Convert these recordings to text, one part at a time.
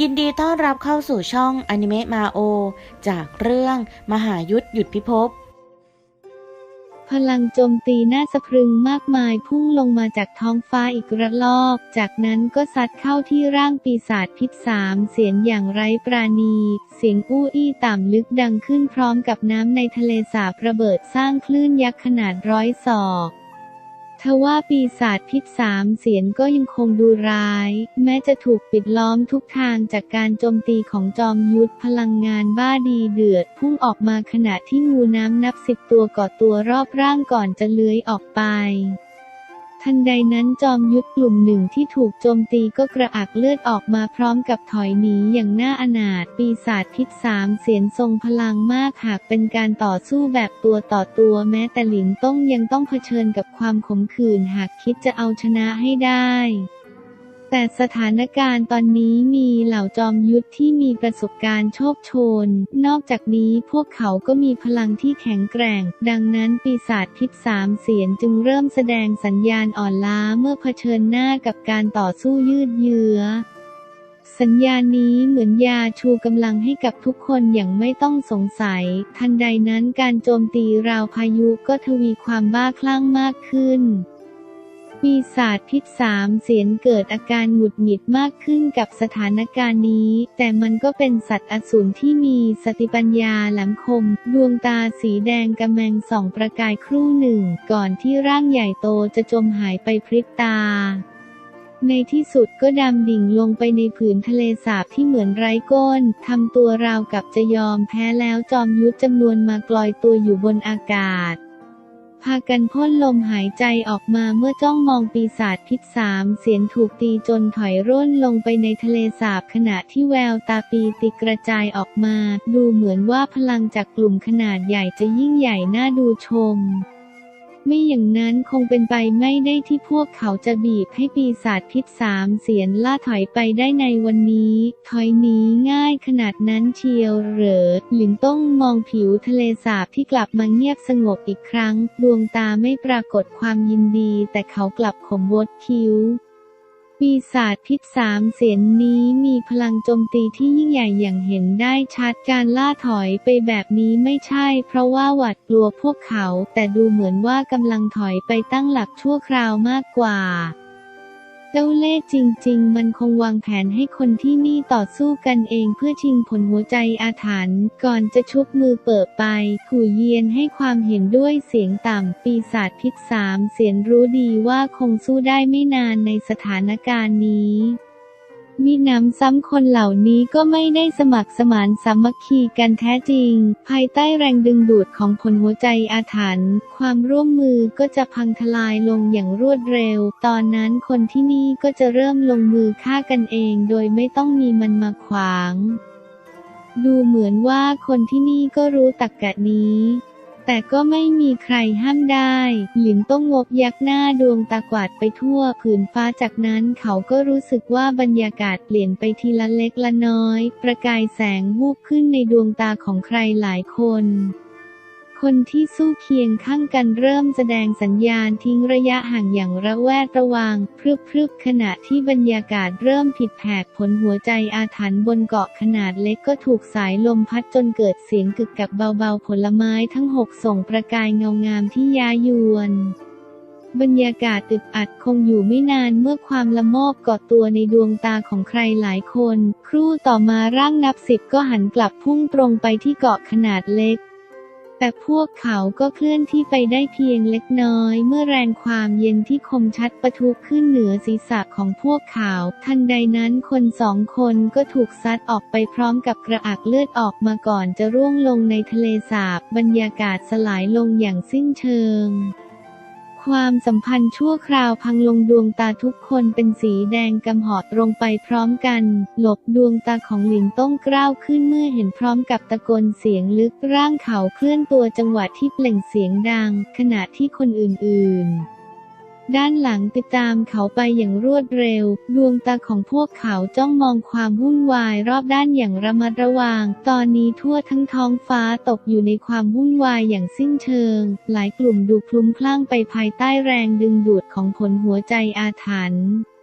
ยินดีต้อนรับเข้าสู่ช่องอนิเมะมาโอ จากเรื่องมหายุทธหยุดพิภพ พลังโจมตีน่าสะพรึงมากมายพุ่งลงมาจากท้องฟ้าอีกระลอก จากนั้นก็ซัดเข้าที่ร่างปีศาจพิษสามเสียงอย่างไร้ปราณี เสียงอู้อี้ต่ำลึกดังขึ้นพร้อมกับน้ำในทะเลสาบระเบิดสร้างคลื่นยักษ์ขนาดร้อยศอก ทว่าปีศาจพิษสามเสียนก็ยังคงดูร้าย แม้จะถูกปิดล้อมทุกทางจากการโจมตีของจอมยุทธพลังงานบ้าดีเดือด พุ่งออกมาขณะที่งูน้ำนับสิบตัวก่อตัวรอบร่างก่อนจะเลื้อยออกไป ทันใดนั้นจอมยุทธกลุ่มหนึ่งที่ถูกโจมตีก็กระอักเลือดออกมาพร้อมกับถอยหนีอย่างน่าอนาถปีศาจพิษสามเสียนทรงพลังมากหากเป็นการต่อสู้แบบตัวต่อตัวแม้แต่หลินต้องยังต้องเผชิญกับความขมขื่นหากคิดจะเอาชนะให้ได้ แต่สถานการณ์ตอนนี้มีเหล่าจอมยุทธที่มีประสบการณ์โชคโชน นอกจากนี้พวกเขาก็มีพลังที่แข็งแกร่ง ดังนั้นปีศาจพิษสามเสียนจึงเริ่มแสดงสัญญาณอ่อนล้าเมื่อเผชิญหน้ากับการต่อสู้ยืดเยื้อสัญญาณนี้เหมือนยาชูกำลังให้กับทุกคนอย่างไม่ต้องสงสัย ทันใดนั้นการโจมตีราวพายุก็ทวีความบ้าคลั่งมากขึ้น ปีศาจพิษสามเสียนเกิดอาการหงุดหงิดมากขึ้นกับสถานการณ์นี้ แต่มันก็เป็นสัตว์อสูรที่มีสติปัญญาแหลมคม ดวงตาสีแดงกำแมงส่องประกายครู่หนึ่ง ก่อนที่ร่างใหญ่โตจะจมหายไปพริบตาในที่สุดก็ดำดิ่งลงไปในผืนทะเลสาบที่เหมือนไร้ก้น ทำตัวราวกับจะยอมแพ้แล้วจอมยุทธจำนวนมากลอยตัวอยู่บนอากาศ พากันพ่นลมหายใจออกมาเมื่อจ้องมองปีศาจพิษสามเสียนถูกตีจนถอยร่นลงไปในทะเลสาบขณะที่แววตาปีติกระจายออกมา ดูเหมือนว่าพลังจากกลุ่มขนาดใหญ่จะยิ่งใหญ่น่าดูชม ไม่อย่างนั้นคงเป็นไปไม่ได้ที่พวกเขาจะบีบให้ปีศาจพิษสามเสียนล่าถอยไปได้ในวันนี้ ถอยหนีง่ายขนาดนั้นเชียวเหรอ หลินต้องมองผิวทะเลสาบที่กลับมาเงียบสงบอีกครั้ง ดวงตาไม่ปรากฏความยินดี แต่เขากลับขมวดคิ้ว ปีศาจพิษสามเสียนนี้มีพลังโจมตีที่ยิ่งใหญ่อย่างเห็นได้ชัดการล่าถอยไปแบบนี้ไม่ใช่ เพราะว่าหวาดกลัวพวกเขา แต่ดูเหมือนว่ากำลังถอยไปตั้งหลักชั่วคราวมากกว่า จ้าเล่ห์จริง ๆ มันคงวางแผนให้คนที่นี่ต่อสู้กันเองเพื่อชิงผลหัวใจอาถรรพ์ก่อนจะชุบมือเปิดไปขู่เยียนให้ความเห็นด้วยเสียงต่ำ ปีศาจพิษสามเสียนรู้ดีว่าคงสู้ได้ไม่นานในสถานการณ์นี้ มีน้ำซ้ำคนเหล่านี้ก็ไม่ได้สมัครสมานสามัคคีกันแท้จริง ภายใต้แรงดึงดูดของผลหัวใจอาถรรพ์ความร่วมมือก็จะพังทลายลงอย่างรวดเร็ว ตอนนั้นคนที่นี่ก็จะเริ่มลงมือฆ่ากันเอง โดยไม่ต้องมีมันมาขวาง ดูเหมือนว่าคนที่นี่ก็รู้ตักกะนี้ แต่ก็ไม่มีใครห้ามได้ หลินต้องงบยักหน้าดวงตากวาดไปทั่วผืนฟ้าจากนั้นเขาก็รู้สึกว่าบรรยากาศเปลี่ยนไปทีละเล็กละน้อย ประกายแสงวูบขึ้นในดวงตาของใครหลายคน คนที่สู้เคียงข้างกันเริ่มแสดงสัญญาณทิ้งระยะห่างอย่างระแวดระวังพรึบพรึบขณะที่บรรยากาศเริ่มผิดแผกผลหัวใจอาถรรพ์บนเกาะขนาดเล็กก็ถูกสายลมพัดจนเกิดเสียงกึกกับเบาๆผลไม้ทั้งหกส่งประกายเงางามที่ยายวนบรรยากาศตึดอัดคงอยู่ไม่นานเมื่อความละโมบเกาะตัวในดวงตาของใครหลายคน ครู่ต่อมาร่างนับสิบก็หันกลับพุ่งตรงไปที่เกาะขนาดเล็ก แต่พวกเขาก็เคลื่อนที่ไปได้เพียงเล็กน้อย เมื่อแรงความเย็นที่คมชัดประทุขึ้นเหนือศีรษะของพวกเขา ทันใดนั้นคนสองคนก็ถูกซัดออกไปพร้อมกับกระอักเลือดออกมาก่อนจะร่วงลงในทะเลสาบบรรยากาศสลายลงอย่างสิ้นเชิง ความสัมพันธ์ชั่วคราวพังลงดวงตาทุกคนเป็นสีแดงกำหอดลงไปพร้อมกัน หลบดวงตาของหลินต้องกล้าวขึ้นเมื่อเห็นพร้อมกับตะโกนเสียงลึกร่างเขาเคลื่อนตัวจังหวะที่เปล่งเสียงดัง ขณะที่คนอื่นๆ ด้านหลังติดตามเขาไปอย่างรวดเร็ว ดวงตาของพวกเขาจ้องมองความวุ่นวายรอบด้านอย่างระมัดระวัง ตอนนี้ทั่วทั้งท้องฟ้าตกอยู่ในความวุ่นวายอย่างสิ้นเชิง หลายกลุ่มดูคลุ้มคลั่งไปภายใต้แรงดึงดูดของผลหัวใจอาถรรพ์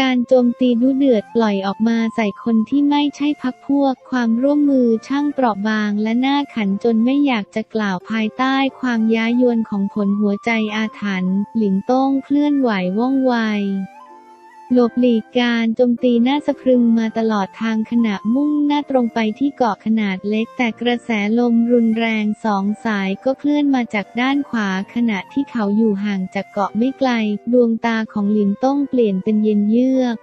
การโจมตีดุเดือดปล่อยออกมาใส่คนที่ไม่ใช่พักพวก ความร่วมมือช่างเปราะบางและหน้าขันจนไม่อยากจะกล่าวภายใต้ความย้ายวนของผลหัวใจอาถรรพ์หลิงโต้งเคลื่อนไหวว่องไว หลบหลีกการโจมตีหน้าสะพรึงมาตลอดทางขณะมุ่งหน้าตรงไปที่เกาะขนาดเล็ก แต่กระแสลมรุนแรงสองสายก็เคลื่อนมาจากด้านขวาขณะที่เขาอยู่ห่างจากเกาะไม่ไกล ดวงตาของหลินต้องเปลี่ยนเป็นเย็นเยือก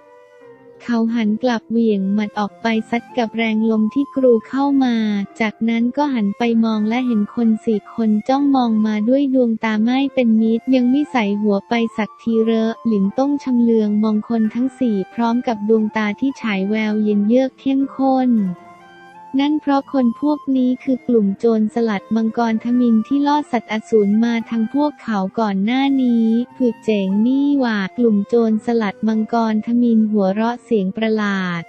เขาหันกลับเหวี่ยงหมัดออกไปซัดกับแรงลมที่กรูเข้ามา จากนั้นก็หันไปมองและเห็นคนสี่คนจ้องมองมาด้วยดวงตาไม่เป็นมิตร ยังไม่ใส่หัวไปสักทีเรอะหลินต้องชำเลืองมองคนทั้งสี่พร้อมกับดวงตาที่ฉายแววเย็นเยือกเข้มข้น นั่นเพราะคนพวกนี้คือกลุ่มโจรสลัดมังกรทมินที่ล่อสัตว์อสูรมาทางพวกเขาก่อนหน้านี้ผืดเจ๋งนี่หว่ากลุ่มโจรสลัดมังกรทมินหัวเราะเสียงประหลาด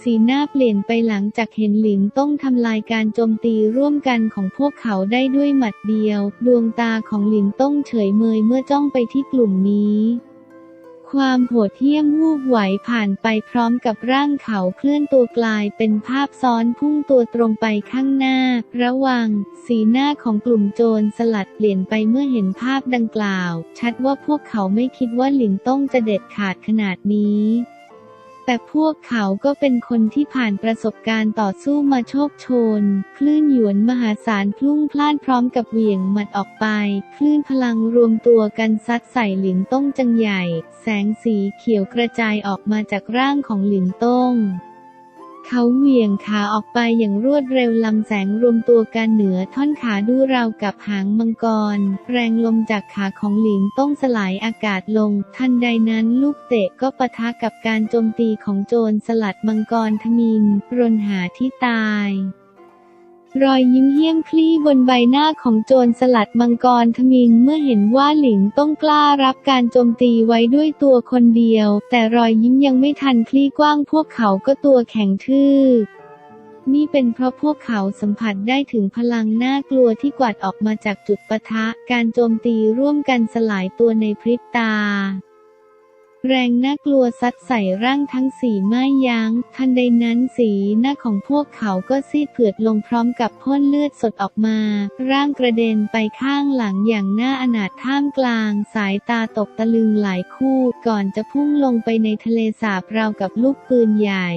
สีหน้าเปลี่ยนไปหลังจากเห็นหลินต้องทำลายการโจมตีร่วมกันของพวกเขาได้ด้วยหมัดเดียว ดวงตาของหลินต้องเฉยเมยเมื่อจ้องไปที่กลุ่มนี้ ความโหดเหี้ยมวูบไหวผ่านไปพร้อมกับร่างเขาเคลื่อนตัวกลายเป็นภาพซ้อนพุ่งตัวตรงไปข้างหน้า ระวัง สีหน้าของกลุ่มโจรสลัดเปลี่ยนไปเมื่อเห็นภาพดังกล่าว ชัดว่าพวกเขาไม่คิดว่าหลินต้องจะเด็ดขาดขนาดนี้ แต่พวกเขาก็เป็นคนที่ผ่านประสบการณ์ต่อสู้มาโชคโชน คลื่นหยวนมหาศาลพลุ่งพล่านพร้อมกับเหวี่ยงหมัดออกไป คลื่นพลังรวมตัวกันซัดใส่หลินต้งจังใหญ่ แสงสีเขียวกระจายออกมาจากร่างของหลินต้ง เขาเหวี่ยงขาออกไปอย่างรวดเร็วลำแสงรวมตัวกันเหนือท่อนขาดูราวกับหางมังกร แรงลมจากขาของหลิงต้องสลายอากาศลง ทันใดนั้นลูกเตะก็ปะทะกับการโจมตีของโจรสลัดมังกรทมินรนหาที่ตาย รอยยิ้มเหี้ยมคลี่บนใบหน้าของโจรสลัดมังกรทมินเมื่อเห็นว่าหลิงต้องกล้ารับการโจมตีไว้ด้วยตัวคนเดียว แต่รอยยิ้มยังไม่ทันคลี่กว้างพวกเขาก็ตัวแข็งทื่อนี่เป็นเพราะพวกเขาสัมผัสได้ถึงพลังน่ากลัวที่กวาดออกมาจากจุดปะทะ การโจมตีร่วมกันสลายตัวในพริบตา แรงน่ากลัวซัดใส่ร่างทั้งสีไม่ยัง้ง ทันใดนั้นสีหน้าของพวกเขาก็ซีดเผือดลงพร้อมกับพ่นเลือดสดออกมา ร่างกระเด็นไปข้างหลังอย่างน่าอนาถท่ามกลาง สายตาตกตะลึงหลายคู่ก่อนจะพุ่งลงไปในทะเลสาบราวกับลูกปืนใหญ่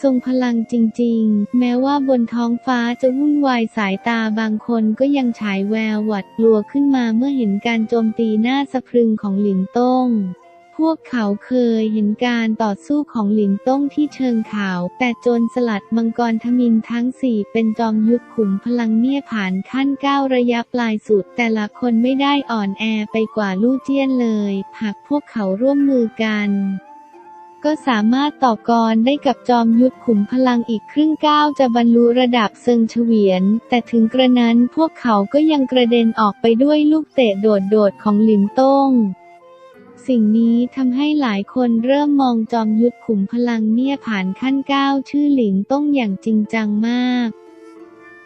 ทรงพลังจริงๆ แม้ว่าบนท้องฟ้าจะวุ่นวายสายตาบางคนก็ยังฉายแววหวัดกลัวขึ้นมาเมื่อเห็นการโจมตีหน้าสะพรึงของหลินต้ง พวกเขาเคยเห็นการต่อสู้ของหลินต้งที่เชิงเขา แต่โจรสลัดมังกรทมินทั้งสี่เป็นจอมยุทธขุมพลังเนี่ยผ่านขั้นก้าวระยะปลายสุด แต่ละคนไม่ได้อ่อนแอไปกว่าลู่เจี้ยนเลย หากพวกเขาร่วมมือกัน ก็สามารถต่อกรได้กับจอมยุทธขุมพลังอีกครึ่งก้าวจะบรรลุระดับเซิงเฉวียน แต่ถึงกระนั้นพวกเขาก็ยังกระเด็นออกไปด้วยลูกเตะโดดๆของหลินต้ง สิ่งนี้ทำให้หลายคนเริ่มมองจอมยุทธขุมพลังเนี่ยผ่านขั้นก้าวชื่อหลิงต้องอย่างจริงจังมาก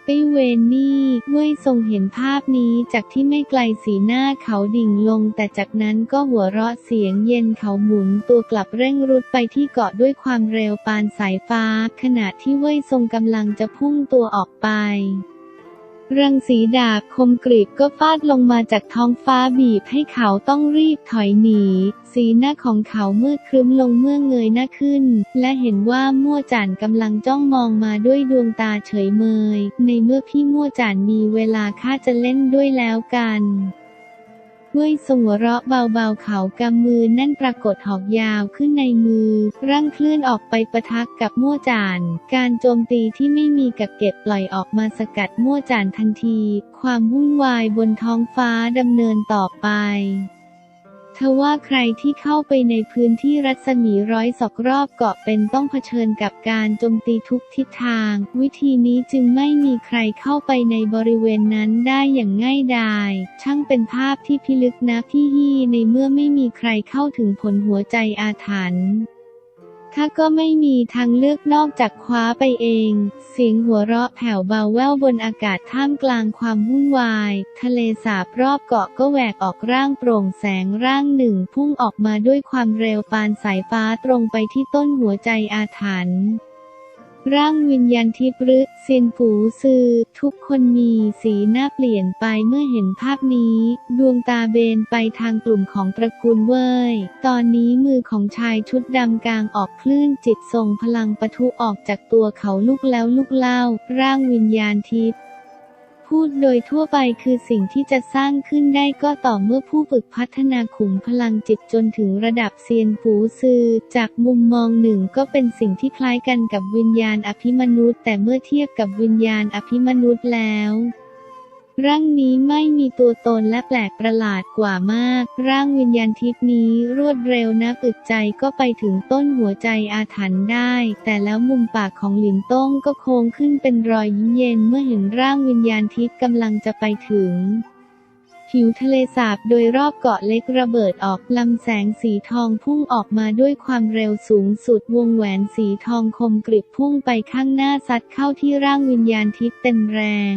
ไปเวนนี่เว่ยทรงเห็นภาพนี้จากที่ไม่ไกลสีหน้าเขาดิ่งลง แต่จากนั้นก็หัวเราะเสียงเย็นเขาหมุนตัวกลับเร่งรุดไปที่เกาะด้วยความเร็วปานสายฟ้า ขณะที่เว่ยทรงกำลังจะพุ่งตัวออกไป รังสีดาบคมกริบก็ฟาดลงมาจากท้องฟ้าบีบให้เขาต้องรีบถอยหนี สีหน้าของเขามืดครึ้มลงเมื่อเงยหน้าขึ้น และเห็นว่ามั่วจานกำลังจ้องมองมาด้วยดวงตาเฉยเมย ในเมื่อพี่มั่วจานมีเวลาข้าจะเล่นด้วยแล้วกัน เว้ยทรงวเราะเบาๆเขากำมือแน่นปรากฏหอกยาวขึ้นในมือ ร่างเคลื่อนออกไปประทักกับมั่วจาน การโจมตีที่ไม่มีกักเก็บปล่อยออกมาสกัดมั่วจานทันที ความวุ่นวายบนท้องฟ้าดำเนินต่อไป ทว่าใครที่เข้าไปในพื้นที่รัศมีร้อยศอกรอบเกาะเป็นต้องเผชิญกับการโจมตีทุกทิศทาง วิธีนี้จึงไม่มีใครเข้าไปในบริเวณนั้นได้อย่างง่ายดายช่างเป็นภาพที่พิลึกนะพี่ฮีในเมื่อไม่มีใครเข้าถึงผลหัวใจอาถรรพ์ ข้าก็ไม่มีทางเลือกนอกจากคว้าไปเอง เสียงหัวเราะแผ่วเบาแว่วบนอากาศท่ามกลางความวุ่นวาย ทะเลสาบรอบเกาะก็แหวกออกร่างโปร่งแสงร่างหนึ่งพุ่งออกมาด้วยความเร็วปานสายฟ้าตรงไปที่ต้นหัวใจอาถรรพ์ ร่างวิญญาณทิพย์หรือเซียนฝูซือ ทุกคนมีสีหน้าเปลี่ยนไปเมื่อเห็นภาพนี้ ดวงตาเบนไปทางกลุ่มของตระกูลเว่ย ตอนนี้มือของชายชุดดำกลางออกคลื่นจิตทรงพลังปะทุออกจากตัวเขาลุกแล้วลุกเล่า ร่างวิญญาณทิพย์ พูดโดยทั่วไปคือสิ่งที่จะสร้างขึ้นได้ก็ต่อเมื่อผู้ฝึกพัฒนาขุมพลังจิตจนถึงระดับเซียนฝูซือ จากมุมมองหนึ่งก็เป็นสิ่งที่คล้ายกันกับวิญญาณอภิมนุษย์ แต่เมื่อเทียบกับวิญญาณอภิมนุษย์แล้ว ร่างนี้ไม่มีตัวตนและแปลกประหลาดกว่ามาก ร่างวิญญาณทิพนี้รวดเร็วนับอึดใจก็ไปถึงต้นหัวใจอาถรรพ์ได้ แต่แล้วมุมปากของหลินต้งก็โค้งขึ้นเป็นรอยยิ้มเย็นเมื่อเห็นร่างวิญญาณทิพย์กำลังจะไปถึงผิวทะเลสาบโดยรอบเกาะเล็กระเบิดออกลำแสงสีทองพุ่งออกมาด้วยความเร็วสูงสุดวงแหวนสีทองคมกริบพุ่งไปข้างหน้าซัดเข้าที่ร่างวิญญาณทิพย์เต็มแรง